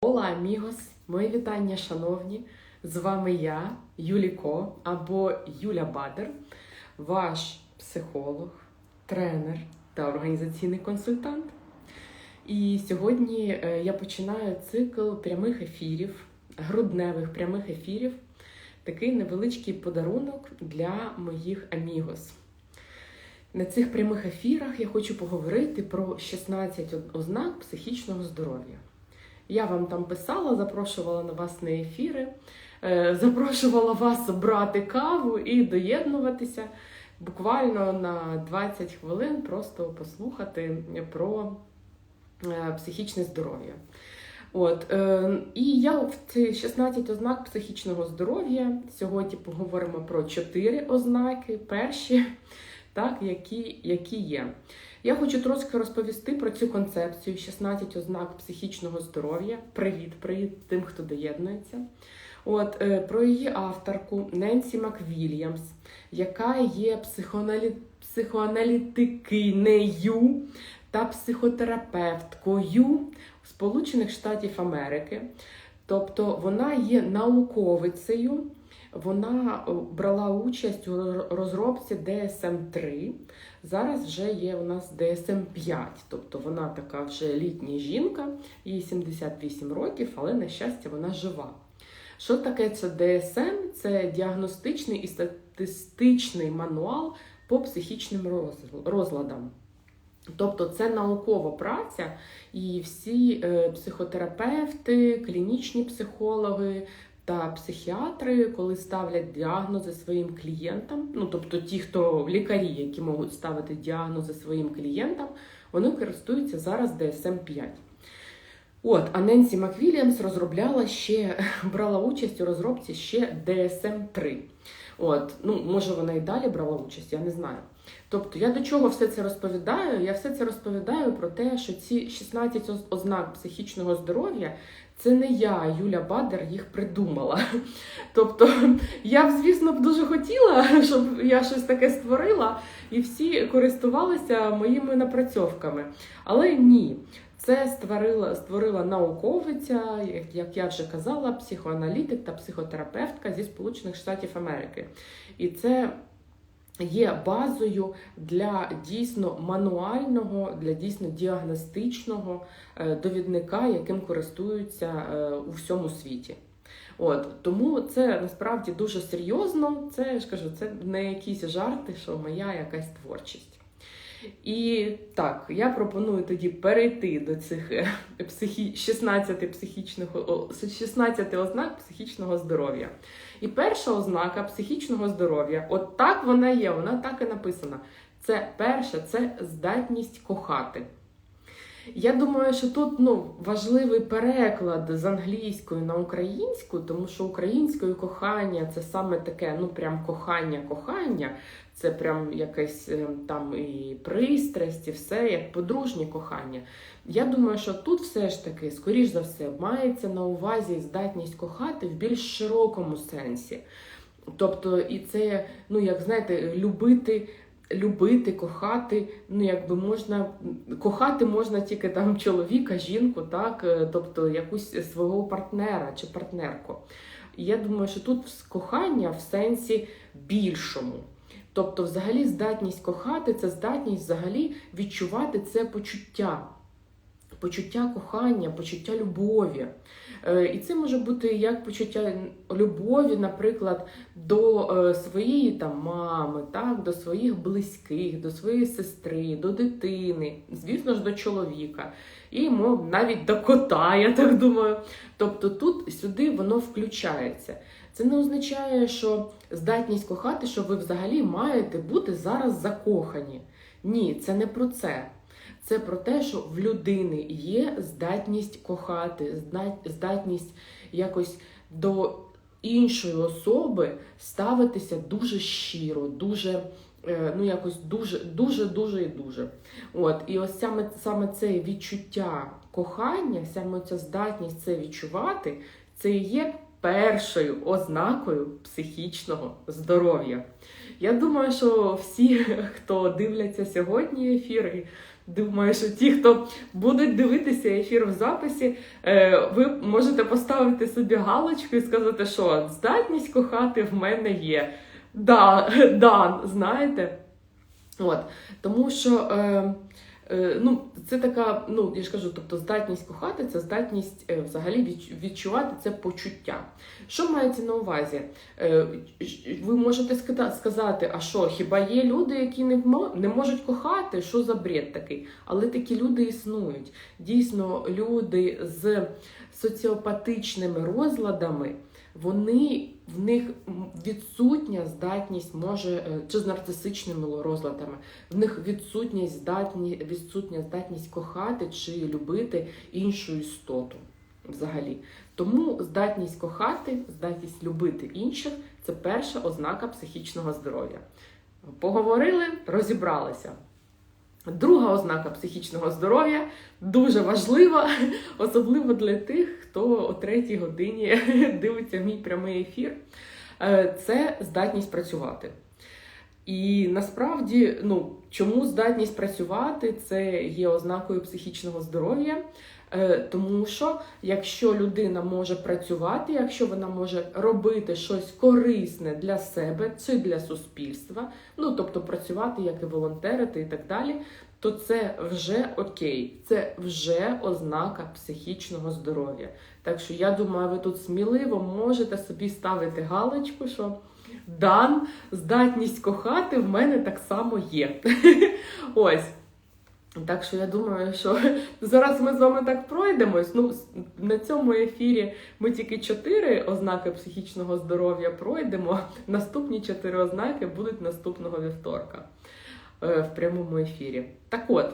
Ола, амігос, мої вітання, шановні! З вами я, Юліко або Юля Бадер, ваш психолог, тренер та організаційний консультант. І сьогодні е, я починаю цикл прямих ефірів, грудневих прямих ефірів. Такий невеличкий подарунок для моїх амігос. На цих прямих ефірах я хочу поговорити про 16 ознак психічного здоров'я. Я вам там писала, запрошувала на вас на ефіри, е, запрошувала вас брати каву і доєднуватися буквально на 20 хвилин, просто послухати про е, психічне здоров'я. От, е, І я в ці 16 ознак психічного здоров'я сьогодні поговоримо про 4 ознаки, перші, так, які, які є. Я хочу трошки розповісти про цю концепцію 16 ознак психічного здоров'я. Привіт, привіт тим, хто доєднується. От е, про її авторку Ненсі Маквільямс, яка є психоаналі... психоаналітикинею та психотерапевткою Сполучених Штатів Америки. Тобто вона є науковицею. Вона брала участь у розробці DSM-3. Зараз вже є у нас DSM-5, тобто вона така вже літня жінка, їй 78 років, але, на щастя, вона жива. Що таке це DSM? Це діагностичний і статистичний мануал по психічним розладам. Тобто це наукова праця, і всі психотерапевти, клінічні психологи, та психіатри, коли ставлять діагнози своїм клієнтам, ну тобто ті, хто лікарі, які можуть ставити діагнози своїм клієнтам, вони користуються зараз DSM-5. От, а Ненсі Маквіліамс розробляла ще, брала участь у розробці ще DSM-3. От, ну, може, вона і далі брала участь, я не знаю. Тобто, я до чого все це розповідаю? Я все це розповідаю про те, що ці 16 ознак психічного здоров'я це не я, Юля Бадер, їх придумала. Тобто, я б, звісно, б дуже хотіла, щоб я щось таке створила, і всі користувалися моїми напрацьовками. Але ні. Це створила створила науковиця, як я вже казала, психоаналітик та психотерапевтка зі Сполучених Штатів Америки. І це є базою для дійсно мануального, для дійсно діагностичного е, довідника, яким користуються е, у всьому світі. От Тому це насправді дуже серйозно. Це я ж кажу, це не якісь жарти, що моя якась творчість. І так, я пропоную тоді перейти до цих е, 16 психічних 16 ознак психічного здоров'я. І перша ознака психічного здоров'я, от так вона є, вона так і написана. Це перша це здатність кохати. Я думаю, що тут ну, важливий переклад з англійської на українську, тому що українською кохання це саме таке, ну прям кохання-кохання, це прям якесь е, там і пристрасть, і все як подружнє кохання. Я думаю, що тут все ж таки, скоріш за все, мається на увазі здатність кохати в більш широкому сенсі. Тобто, і це, ну як знаєте, любити любити, кохати, ну якби можна кохати можна тільки там чоловіка, жінку, так, е, тобто якусь свого партнера чи партнерку. Я думаю, що тут кохання в сенсі більшому. Тобто, взагалі, здатність кохати це здатність взагалі відчувати це почуття почуття кохання, почуття любові. Е, і це може бути як почуття любові, наприклад, до е, своєї там мами, так, до своїх близьких, до своєї сестри, до дитини, звісно ж, до чоловіка. І мов, навіть до кота, я так думаю. Тобто тут сюди воно включається. Це не означає, що здатність кохати, що ви взагалі маєте бути зараз закохані. Ні, це не про це. Це про те, що в людини є здатність кохати, здатність якось до іншої особи ставитися дуже щиро, дуже, е, ну якось дуже, дуже, дуже і дуже. От, І ось саме саме це відчуття кохання, саме ця здатність це відчувати. це є першою ознакою психічного здоров'я. Я думаю, що всі, хто дивляться сьогодні ефір, і думаю, що ті, хто будуть дивитися ефір в записі, е, ви можете поставити собі галочку і сказати, що здатність кохати в мене є. Да, да, знаєте. От, тому що е, ну, це така, ну я ж кажу, тобто здатність кохати це здатність е, взагалі відчувати це почуття. Що мається на увазі? Е, ви можете сказати, а що, хіба є люди, які не можуть кохати? Що за бред такий? Але такі люди існують. Дійсно, люди з соціопатичними розладами. Вони в них відсутня здатність може е, чи з нарцисичними розладами, в них відсутність здатні, відсутня здатність кохати чи любити іншу істоту взагалі. Тому здатність кохати, здатність любити інших це перша ознака психічного здоров'я. Поговорили, розібралися. Друга ознака психічного здоров'я дуже важлива, особливо для тих, хто о третій годині дивиться мій прямий ефір. Е, Це здатність працювати. І насправді, ну чому здатність працювати це є ознакою психічного здоров'я. Е, Тому що якщо людина може працювати, якщо вона може робити щось корисне для себе чи для суспільства, ну тобто працювати як і волонтерити і так далі, то це вже окей, це вже ознака психічного здоров'я. Так що я думаю, ви тут сміливо можете собі ставити галочку, що дан, здатність кохати в мене так само є. Ось. Так що я думаю, що зараз ми з вами так пройдемось. Ну, на цьому ефірі ми тільки чотири ознаки психічного здоров'я пройдемо. Наступні чотири ознаки будуть наступного вівторка е, в прямому ефірі. Так от,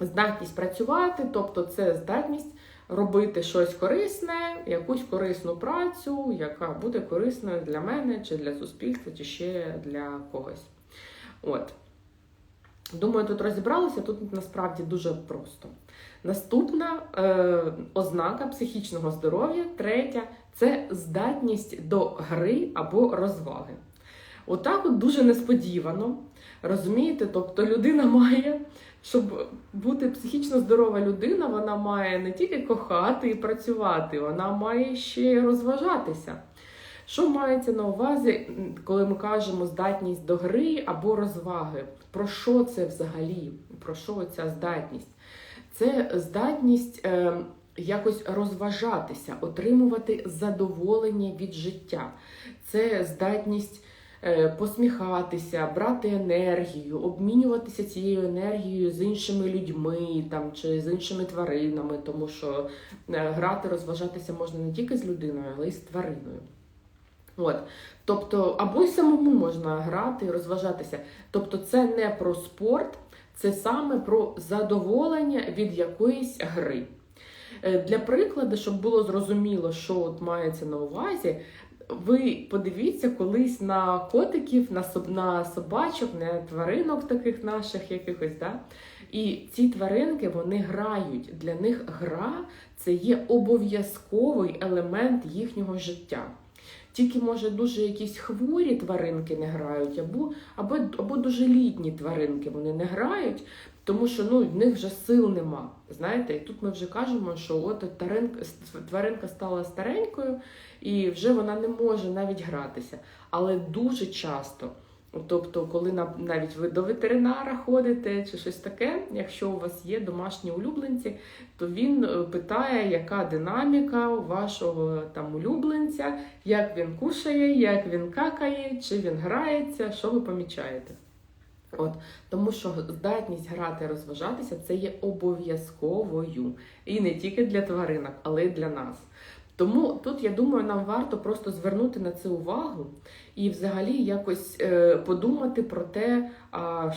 здатність працювати, тобто це здатність робити щось корисне, якусь корисну працю, яка буде корисною для мене, чи для суспільства, чи ще для когось. От. Думаю, тут розібралися, тут насправді дуже просто. Наступна е, ознака психічного здоров'я, третя це здатність до гри або розваги. Отак от дуже несподівано. Розумієте? Тобто людина має, щоб бути психічно здорова людина, вона має не тільки кохати і працювати, вона має ще й розважатися. Що мається на увазі, коли ми кажемо здатність до гри або розваги? Про що це взагалі? Про що ця здатність? Це здатність е, якось розважатися, отримувати задоволення від життя. Це здатність е, посміхатися, брати енергію, обмінюватися цією енергією з іншими людьми там, чи з іншими тваринами, тому що е, грати, розважатися можна не тільки з людиною, але й з твариною. От. Тобто, або й самому можна грати і розважатися. Тобто, це не про спорт, це саме про задоволення від якоїсь гри. Е, Для прикладу, щоб було зрозуміло, що от мається на увазі, ви подивіться колись на котиків, на, собачок, на тваринок таких наших якихось. Да? І ці тваринки вони грають. Для них гра це є обов'язковий елемент їхнього життя. Тільки, може, дуже якісь хворі тваринки не грають, або, або, або дуже літні тваринки вони не грають, тому що ну, в них вже сил нема. Знаєте, і тут ми вже кажемо, що от тваринка, тваринка стала старенькою і вже вона не може навіть гратися. Але дуже часто, тобто, коли навіть ви до ветеринара ходите чи щось таке, якщо у вас є домашні улюбленці, то він е, питає, яка динаміка вашого там улюбленця, як він кушає, як він какає, чи він грається, що ви помічаєте. От, тому що здатність грати, розважатися це є обов'язковою. І не тільки для тваринок, але й для нас. Тому тут, я думаю, нам варто просто звернути на це увагу і взагалі якось е, подумати про те,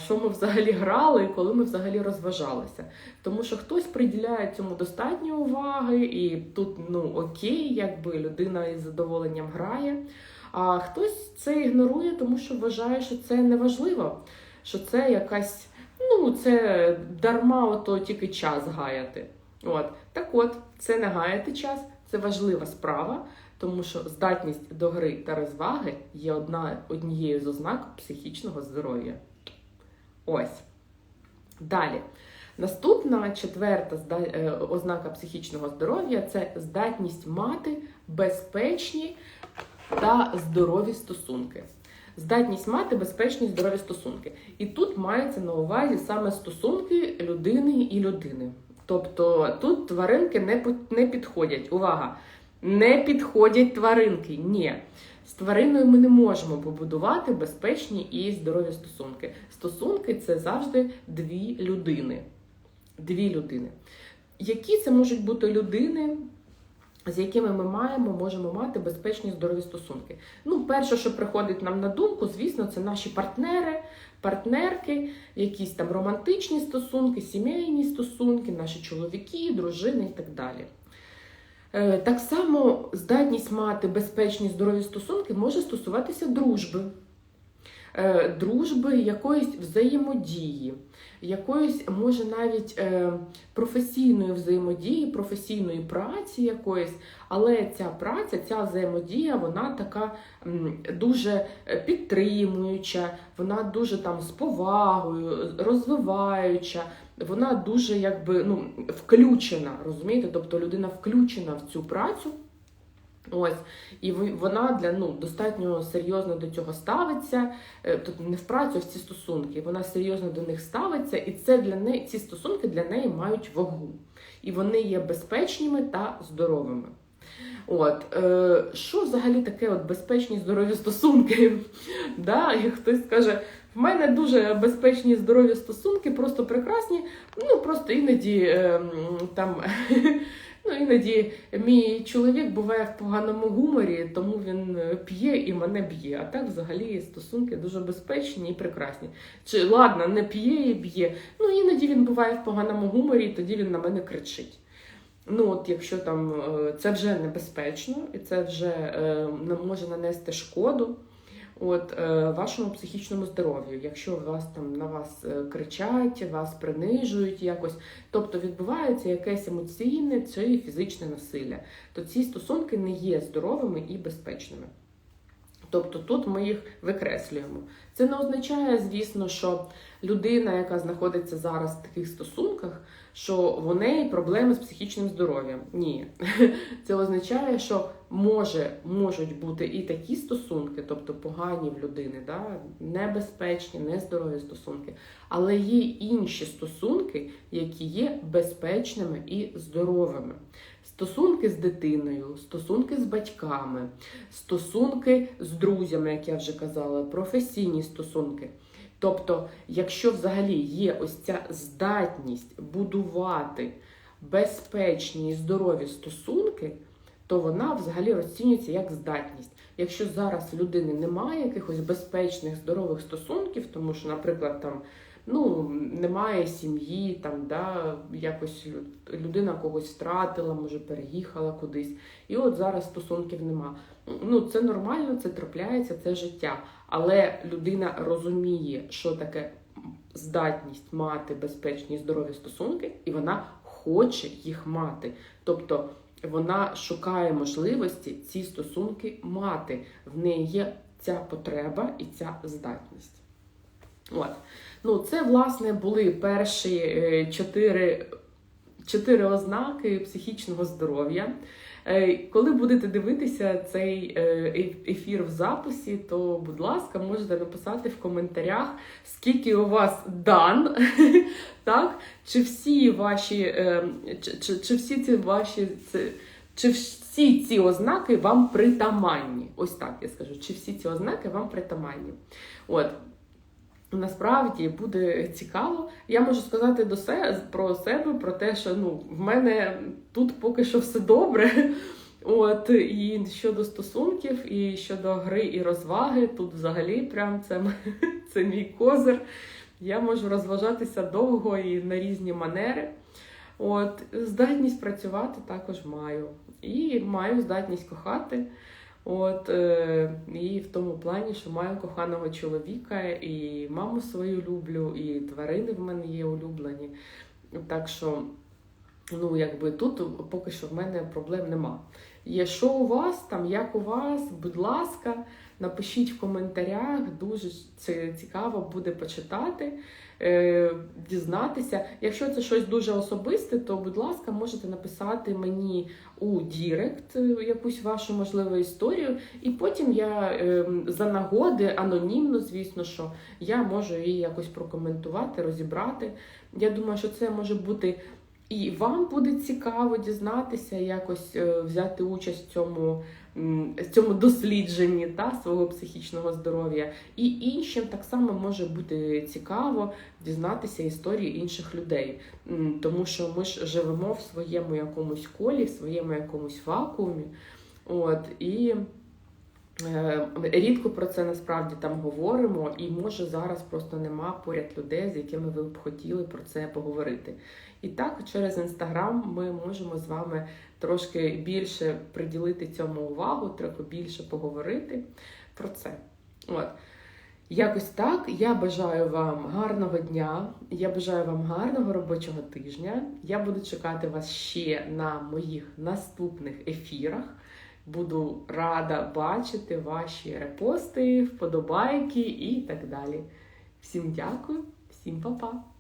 що ми взагалі грали і коли ми взагалі розважалися. Тому що хтось приділяє цьому достатньо уваги, і тут ну окей, якби людина із задоволенням грає. А хтось це ігнорує, тому що вважає, що це неважливо, що це якась, ну це дарма, ото тільки час гаяти. От так от, це не гаяти час, це важлива справа, тому що здатність до гри та розваги є одна, однією з ознак психічного здоров'я. Ось. Далі. Наступна четверта е, ознака психічного здоров'я це здатність мати безпечні та здорові стосунки. Здатність мати безпечні здорові стосунки. І тут мається на увазі саме стосунки людини і людини. Тобто тут тваринки не, не підходять. Увага! Не підходять тваринки. Ні. З твариною ми не можемо побудувати безпечні і здорові стосунки. Стосунки це завжди дві людини. Дві людини. Які це можуть бути людини, з якими ми маємо, можемо мати безпечні здорові стосунки? Ну, перше, що приходить нам на думку, звісно, це наші партнери, партнерки, якісь там романтичні стосунки, сімейні стосунки, наші чоловіки, дружини і так далі. Е, Так само здатність мати безпечні здорові стосунки може стосуватися дружби, дружби якоїсь взаємодії, якоїсь, може, навіть е, професійної взаємодії, професійної праці якоїсь, але ця праця, ця взаємодія, вона така дуже е, підтримуюча, вона дуже там з повагою, розвиваюча, вона дуже якби ну, включена, розумієте? Тобто людина включена в цю працю. Ось, і вона для ну достатньо серйозно до цього ставиться. Тут не в працю, а в ці стосунки. Вона серйозно до них ставиться, і це для неї ці стосунки для неї мають вагу. І вони є безпечними та здоровими. От е, що взагалі таке от безпечні здорові стосунки? да, і хтось скаже, в мене дуже безпечні здорові стосунки, просто прекрасні. Ну просто іноді е, там. Ну, іноді мій чоловік буває в поганому гуморі, тому він е, п'є і мене б'є. А так взагалі стосунки дуже безпечні і прекрасні. Чи ладно, не п'є і б'є. Ну іноді він буває в поганому гуморі, і тоді він на мене кричить. Ну, от якщо там е, це вже небезпечно, і це вже е, може нанести шкоду от, е, вашому психічному здоров'ю, якщо вас там на вас е, кричать, вас принижують якось, тобто відбувається якесь емоційне чи фізичне насилля, то ці стосунки не є здоровими і безпечними. Тобто тут ми їх викреслюємо. Це не означає, звісно, що людина, яка знаходиться зараз в таких стосунках, що в неї проблеми з психічним здоров'ям. Ні. Це означає, що може, можуть бути і такі стосунки, тобто погані в людини, да? небезпечні, нездорові стосунки, але є інші стосунки, які є безпечними і здоровими. Стосунки з дитиною, стосунки з батьками, стосунки з друзями, як я вже казала, професійні стосунки. Тобто, якщо взагалі є ось ця здатність будувати безпечні і здорові стосунки, то вона взагалі розцінюється як здатність. Якщо зараз в людини немає якихось безпечних здорових стосунків, тому що, наприклад, там ну, немає сім'ї, там, да, якось людина когось втратила, може переїхала кудись, і от зараз стосунків нема. Ну, це нормально, це трапляється, це життя. Але людина розуміє, що таке здатність мати безпечні здорові стосунки, і вона хоче їх мати. Тобто вона шукає можливості ці стосунки мати. В неї є ця потреба і ця здатність. От. Ну, це, власне, були перші е, чотири, чотири ознаки психічного здоров'я. Е, Коли будете дивитися цей е, ефір в записі, то, будь ласка, можете написати в коментарях, скільки у вас дан, так? Чи всі ваші, е, чи, чи, чи всі ці ваші. Це, чи всі ці ознаки вам притаманні? Ось так я скажу. Чи всі ці ознаки вам притаманні? От. Насправді буде цікаво. Я можу сказати до себе про себе, про те, що ну, в мене тут поки що все добре. От, і щодо стосунків, і щодо гри і розваги, тут взагалі прям це, це мій козир. Я можу розважатися довго і на різні манери. От, здатність працювати також маю. І маю здатність кохати. От, е, і в тому плані, що маю коханого чоловіка, і маму свою люблю, і тварини в мене є улюблені. Так що Ну, якби тут поки що в мене проблем нема. Є що у вас там, як у вас, будь ласка, напишіть в коментарях, дуже це цікаво буде почитати, е, дізнатися. Якщо це щось дуже особисте, то, будь ласка, можете написати мені у Дірект е, якусь вашу можливу історію, і потім я е, за нагоди, анонімно, звісно, що я можу її якось прокоментувати, розібрати. Я думаю, що це може бути. І вам буде цікаво дізнатися, якось е, взяти участь в цьому, в цьому дослідженні та, свого психічного здоров'я. І іншим так само може бути цікаво дізнатися історії інших людей. Тому що ми ж живемо в своєму якомусь колі, в своєму якомусь вакуумі. От, і е, рідко про це насправді там говоримо, і може зараз просто нема поряд людей, з якими ви б хотіли про це поговорити. І так, через інстаграм ми можемо з вами трошки більше приділити цьому увагу, трохи більше поговорити про це. От. Якось так. Я бажаю вам гарного дня. Я бажаю вам гарного робочого тижня. Я буду чекати вас ще на моїх наступних ефірах. Буду рада бачити ваші репости, вподобайки і так далі. Всім дякую, всім па-па!